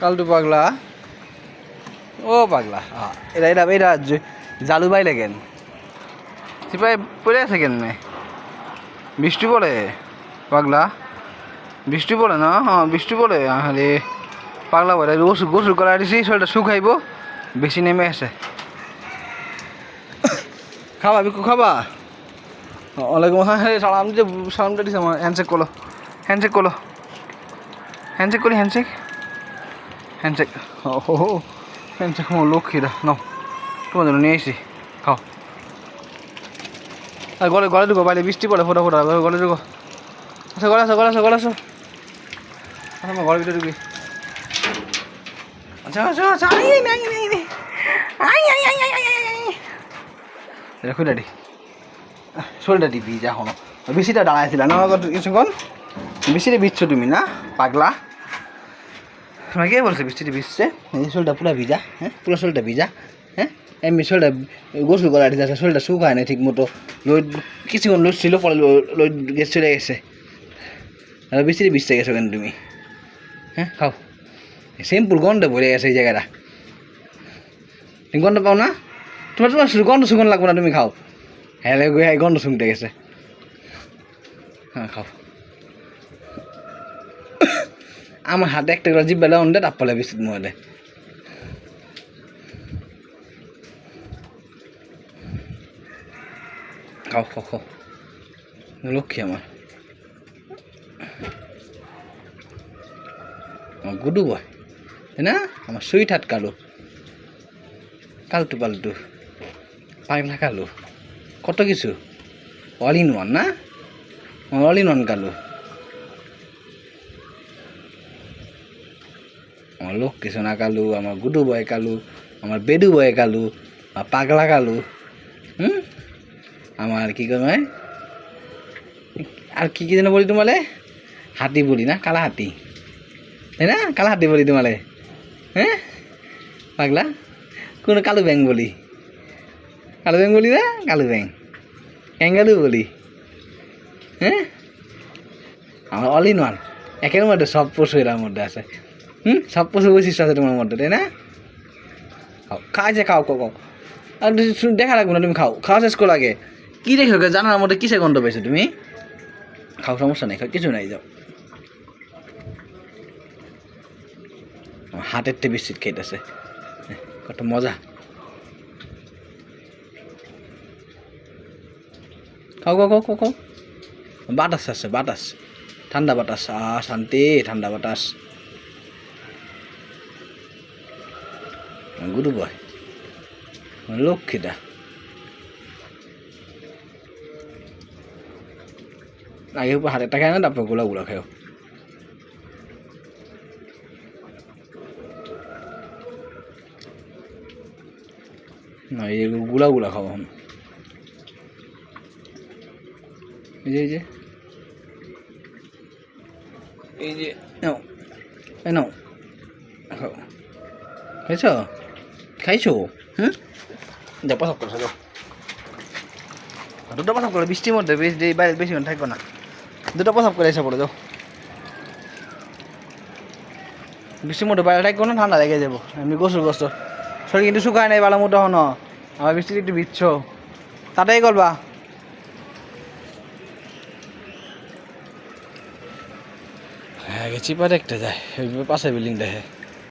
কালটু পাগলা। ও পাগলা। হ্যাঁ এটা এটা এটা জালু বাই লাগেন সিপাই পড়ে আছে কেন বৃষ্টি পড়ে পাগলা। বৃষ্টি পড়ে না? হ্যাঁ বৃষ্টি পড়ে আরে পাগলা পড়ে গোসল গোসল করা দিছি শরীরটা শুকাইব বেশি নেমে আসে। খাবা বিকু খাবা। ওয়ালাইকুম আসসালাম। হ্যাঁ সালাম যে সালামটা দিছে আমার হ্যান্ডশেক করল। হ্যান্ডশেক করল। হ্যান্ডশেক করি হ্যান্ডশেক হ্যান্ডশেক ও হ্যান্ডশেক আমার লক্ষ্মীরা নাও তোমার জন্য নিয়ে এসি খাও আর গলে গলে ঢুকো বাইরে বৃষ্টি পড়ে ফোটা ফোটা গলে ঢুকো আচ্ছা গলে আসো গলে আসো গলে আসো আচ্ছা আমার ঘরের ভিতরে ঢুকি আচ্ছা আচ্ছা আচ্ছা আই নাই নাই নাই আই আই আই আই আই দেখো ডাডি শরীরটা টিপি যা হলো বেশিটা দাঁড়াইছিল না কিছুক্ষণ বেশিটা বিচ্ছ তুমি না পাগলা তোমাকে বলছে বৃষ্টিতে ভিজছে? এই শরীরটা পুরো ভিজা হ্যাঁ? পুরো শরীরটা ভিজা হ্যাঁ? এমনি শরীরটা গোসল করা দিতে আছে শরীরটা শুকায় না ঠিক মতো লোড, কিছুক্ষণ লোড ছিল, পরে লোড গ্যাস চলে গেছে। আর বৃষ্টিতে ভিজতে গেছো কেন তুমি? হ্যাঁ খাও। সিম্পল গন্ধ ভরে গেছে এই জায়গাটা। তুমি গন্ধ পাও না? তোমার তোমার গন্ধ সুগন্ধ লাগবে না, তুমি খাও। হ্যাঁ গন্ধ শুনতে গেছে। হ্যাঁ খাও। আমার হাতে একটা করে জিব্বা লাউন দে তাপ্পালে বিস্কুট মহলে খাও খাও খাও। লক্ষ্মী আমার। আমার গুডু বয়। তাই না? আমার সুইট হাট কালো। কালটু পাল্টু পাগলা কালো। কত কিছু? অল ইন ওয়ান না? অল ইন ওয়ান কালো। আমার লক্ষ্মী সোনা কালু, আমার গুডু বয় কালু, আমার বেডু বয় কালু, আমার পাগলা কালু, হুম? আমার কি কয় আর কি কি যেন বলি তোমালে? হাতি বলি না, কালা হাতি। তাই না? কালা হাতি বলি তোমালে। হ্যাঁ? পাগলা? কোনো কালু ব্যাং বলি। কালু ব্যাং বলি না, কালু ব্যাং। ক্যাঙ্গালু বলি। হ্যাঁ? আমার অল ইন ওয়ান একের মধ্যে সব পশু এর মধ্যে আছে। হুম? সব পশু বৈশিষ্ট্য আছে তোমার মধ্যে, তাই না? খাও যে খাও খাও খাও। আর দেখা লাগবে না, তুমি খাও। খাওয়া শেষ করো আগে। কী দেখো জানার মধ্যে কিসে গন্ধ পেয়েছ তুমি? খাও, সমস্যা নেই, খাও, কিছু নাই, যাও। হাতের তে বিস্কিট খেতেছে। কত মজা। খাও খাও খাও খাও খাও। বাতাস আছে, বাতাস। ঠান্ডা বাতাস আ শান্তি, ঠান্ডা বাতাস। গুরু বয় লক্ষ্মীটা আগে হাতেরটা খায় না তারপর গোলা গুলা খাও না, এই যে গুলা গুলা খাও এখন। এই যে এই যে। এই যে নাও, এই নাও। খাও। খাইছো? খাইছো হুম যা প্রসাব করছ যাও দুটো প্রসাব করো বৃষ্টির মধ্যে বেশি বাইরে বেশিক্ষণ থাকব না দুটো প্রসাব করে এসে পড়ে যাও বৃষ্টির মধ্যে বাইরে থাকব না ঠান্ডা লেগে যাব এমনি গোসল গোসল শরীর কিন্তু শুকায় নাই বালা মতো হনো আমার বৃষ্টিতে একটু বিচ্ছ তাটাই করবা হ্যাঁ গেছি পা দেখতে যায় ওই পাশে বিল্ডিং দেখে